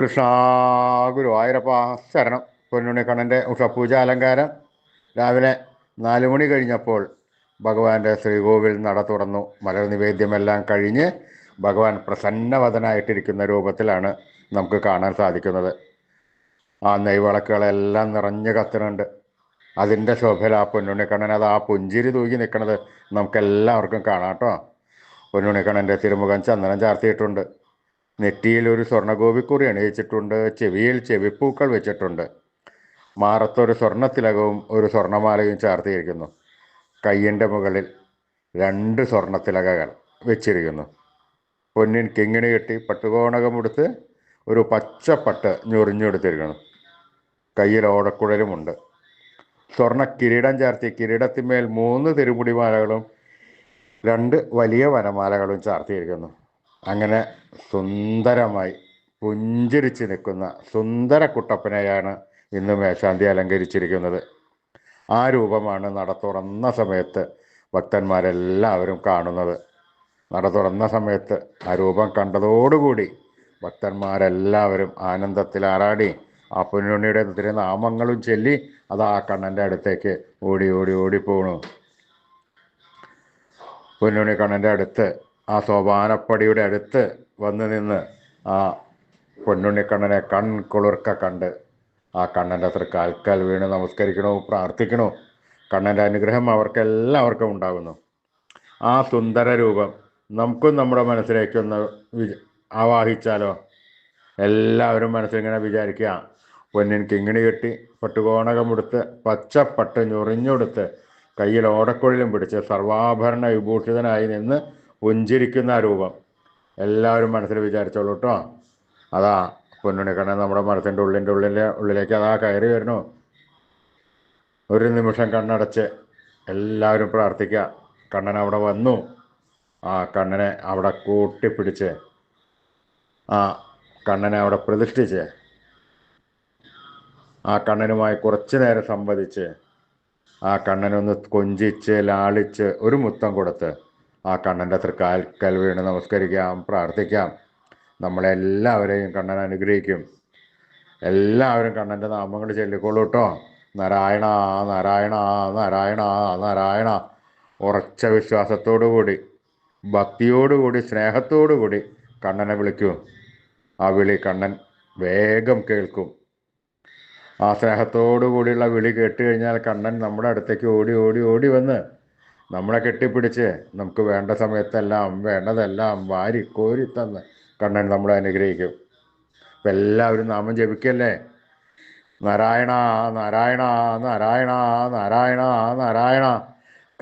കൃഷ്ണ ഗുരുവായൂരപ്പ ശരണം. പൊന്നുണ്ണിക്കണ്ണന്റെ ഉഷപൂജ അലങ്കാരം രാവിലെ നാല് മണി കഴിഞ്ഞപ്പോൾ ഭഗവാന്റെ ശ്രീകോവിൽ നട തുറന്നു. മലർ നിവേദ്യമെല്ലാം കഴിഞ്ഞ് ഭഗവാൻ പ്രസന്നവതനായിട്ടിരിക്കുന്ന രൂപത്തിലാണ് നമുക്ക് കാണാൻ സാധിക്കുന്നത്. ആ നെയ്വിളക്കുകളെല്ലാം നിറഞ്ഞു കത്തുന്നുണ്ട്. അതിന്റെ ശോഭയിൽ ആ പൊന്നുണിക്കണ്ണൻ അത് ആ പുഞ്ചിരി തൂക്കി നിൽക്കുന്നത് നമുക്കെല്ലാവർക്കും കാണാം കേട്ടോ. പൊന്നുണിക്കണ്ണന്റെ തിരുമുഖം ചന്ദനം ചാർത്തിയിട്ടുണ്ട്. നെറ്റിയിൽ ഒരു സ്വർണഗോപിക്കുറി അണിയിച്ചിട്ടുണ്ട് ചെവിയിൽ ചെവിപ്പൂക്കൾ വെച്ചിട്ടുണ്ട്. മാറത്തൊരു സ്വർണത്തിലകവും ഒരു സ്വർണമാലയും ചാർത്തിയിരിക്കുന്നു. കയ്യിന്റെ മുകളിൽ രണ്ട് സ്വർണത്തിലകകൾ വെച്ചിരിക്കുന്നു. പൊന്നിൻ കിങ്ങിണി കെട്ടി പട്ടുകോണകം എടുത്ത് ഒരു പച്ചപ്പട്ട് ഞൊറിഞ്ഞെടുത്തിരിക്കുന്നു. കയ്യിൽ ഓടക്കുഴലുമുണ്ട്. സ്വർണ കിരീടം ചാർത്തി കിരീടത്തിന്മേൽ മൂന്ന് തിരുമുടിമാലകളും രണ്ട് വലിയ വനമാലകളും ചാർത്തിയിരിക്കുന്നു. അങ്ങനെ സുന്ദരമായി പുഞ്ചിരിച്ച് നിൽക്കുന്ന സുന്ദര കുട്ടപ്പനെയാണ് ഇന്ന് മേശാന്തി അലങ്കരിച്ചിരിക്കുന്നത്. ആ രൂപമാണ് നട തുറന്ന സമയത്ത് ഭക്തന്മാരെല്ലാവരും കാണുന്നത്. നട തുറന്ന സമയത്ത് ആ രൂപം കണ്ടതോടുകൂടി ഭക്തന്മാരെല്ലാവരും ആനന്ദത്തിൽ ആറാടി. ആ പൊന്നുണ്ണിയുടെ നാമങ്ങളും ചൊല്ലി അത് ആ കണ്ണന്റെ അടുത്തേക്ക് ഓടി ഓടി ഓടി പോണു. കണ്ണന്റെ അടുത്ത് ആ സോപാനപ്പടിയുടെ അടുത്ത് വന്ന് നിന്ന് ആ പൊന്നുണ്ണിക്കണ്ണനെ കൺകുളിർക്ക കണ്ട് ആ കണ്ണന്റെ അത്ര കാൽക്കാൽ വീണ് നമസ്കരിക്കണോ പ്രാർത്ഥിക്കണോ? കണ്ണന്റെ അനുഗ്രഹം അവർക്കെല്ലാവർക്കും ഉണ്ടാകുന്നു ആ സുന്ദര രൂപം നമുക്കും നമ്മുടെ മനസ്സിലേക്കൊന്ന് വിച ആവാഹിച്ചാലോ? എല്ലാവരും മനസ്സിലിങ്ങനെ വിചാരിക്കുക പൊന്നിൻ കിങ്ങിണി കെട്ടി പച്ച പച്ചപ്പട്ട് ഞൊറിഞ്ഞെടുത്ത് കയ്യിൽ ഓടക്കൊഴിലും പിടിച്ച് സർവാഭരണ വിഭൂഷിതനായി നിന്ന് പുഞ്ചിരിക്കുന്ന രൂപം. എല്ലാവരും മനസ്സിൽ വിചാരിച്ചോളൂ കേട്ടോ അതാ പൊന്നുണിക്കണ്ണൻ നമ്മുടെ മരത്തിന്റെ ഉള്ളിന്റെ ഉള്ളിലെ ഉള്ളിലേക്ക് അതാ കയറി വരുന്നു. ഒരു നിമിഷം കണ്ണടച്ച് എല്ലാവരും പ്രാർത്ഥിക്കുക. കണ്ണൻ അവിടെ വന്നു. ആ കണ്ണനെ അവിടെ കൂട്ടിപ്പിടിച്ച് ആ കണ്ണനെ അവിടെ പ്രതിഷ്ഠിച്ച് ആ കണ്ണനുമായി കുറച്ചു നേരം സംവദിച്ച് ആ കണ്ണനൊന്ന് കൊഞ്ചിച്ച് ലാളിച്ച് ഒരു മുത്തം കൊടുത്ത് ആ കണ്ണന്റെ തൃക്കാൽക്കൽ വീണ് നമസ്കരിക്കാം പ്രാർത്ഥിക്കാം. നമ്മളെല്ലാവരെയും കണ്ണൻ അനുഗ്രഹിക്കും. എല്ലാവരും കണ്ണന്റെ നാമങ്ങൾ ചൊല്ലിക്കോളൂ കേട്ടോ. നാരായണ നാരായണ നാരായണ നാരായണ. ഉറച്ച വിശ്വാസത്തോടു കൂടി ഭക്തിയോടുകൂടി സ്നേഹത്തോടുകൂടി കണ്ണനെ വിളിക്കൂ. ആ വിളി കണ്ണൻ വേഗം കേൾക്കും. ആ സ്നേഹത്തോടു കൂടിയുള്ള വിളി കേട്ട് കഴിഞ്ഞാൽ കണ്ണൻ നമ്മുടെ അടുത്തേക്ക് ഓടി ഓടി ഓടി വന്ന് നമ്മളെ കെട്ടിപ്പിടിച്ച് നമുക്ക് വേണ്ട സമയത്തെല്ലാം വേണ്ടതെല്ലാം വാരി കോരി തന്ന് കണ്ണൻ നമ്മളെ അനുഗ്രഹിക്കും. അപ്പം എല്ലാവരും നാമം ജപിക്കല്ലേ? നാരായണ നാരായണ നാരായണ നാരായണ നാരായണ.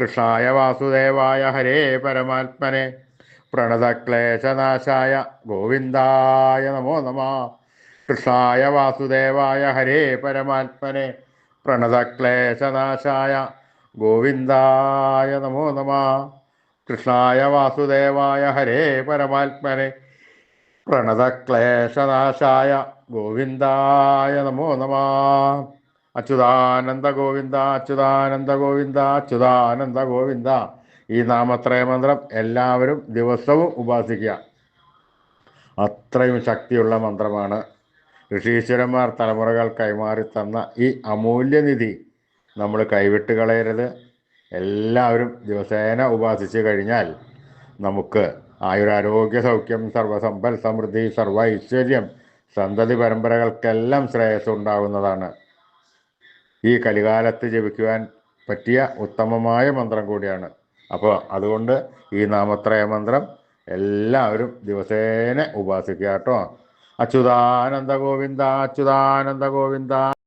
കൃഷ്ണായ വാസുദേവായ ഹരേ പരമാത്മനെ. പ്രണതക്ലേശനാശായ ഗോവിന്ദായ നമോ നമ. കൃഷ്ണായ വാസുദേവായ ഹരേ പരമാത്മനെ. പ്രണതക്ലേശനാശായ ഗോവിന്ദായ നമോ നമ. കൃഷ്ണായ വാസുദേവായ ഹരേ പരമാത്മനെ. പ്രണതക്ലേശനാശായ ഗോവിന്ദായ നമോ നമ. അച്യുതാനന്ദ ഗോവിന്ദ അച്യുതാനന്ദ ഗോവിന്ദ അച്യുതാനന്ദ ഗോവിന്ദ. ഈ നാമത്രയ മന്ത്രം എല്ലാവരും ദിവസവും ഉപാസിക്കുക. അത്രയും ശക്തിയുള്ള മന്ത്രമാണ്. ഋഷീശ്വരന്മാർ തലമുറകൾ കൈമാറി തന്ന ഈ അമൂല്യനിധി നമ്മൾ കൈവിട്ട് കളയരുത്. എല്ലാവരും ദിവസേന ഉപാസിച്ച് കഴിഞ്ഞാൽ നമുക്ക് ആയുരാരോഗ്യ സൗഖ്യം സർവസമ്പൽ സമൃദ്ധി സർവ ഐശ്വര്യം സന്തതി പരമ്പരകൾക്കെല്ലാം ശ്രേയസ് ഉണ്ടാകുന്നതാണ്. ഈ കലികാലത്ത് ജപിക്കുവാൻ പറ്റിയ ഉത്തമമായ മന്ത്രം കൂടിയാണ്. അപ്പോൾ അതുകൊണ്ട് ഈ നാമത്രയ മന്ത്രം എല്ലാവരും ദിവസേന ഉപാസിക്കുക കേട്ടോ. അച്യുതാനന്ദ ഗോവിന്ദ അച്യുതാനന്ദ ഗോവിന്ദ.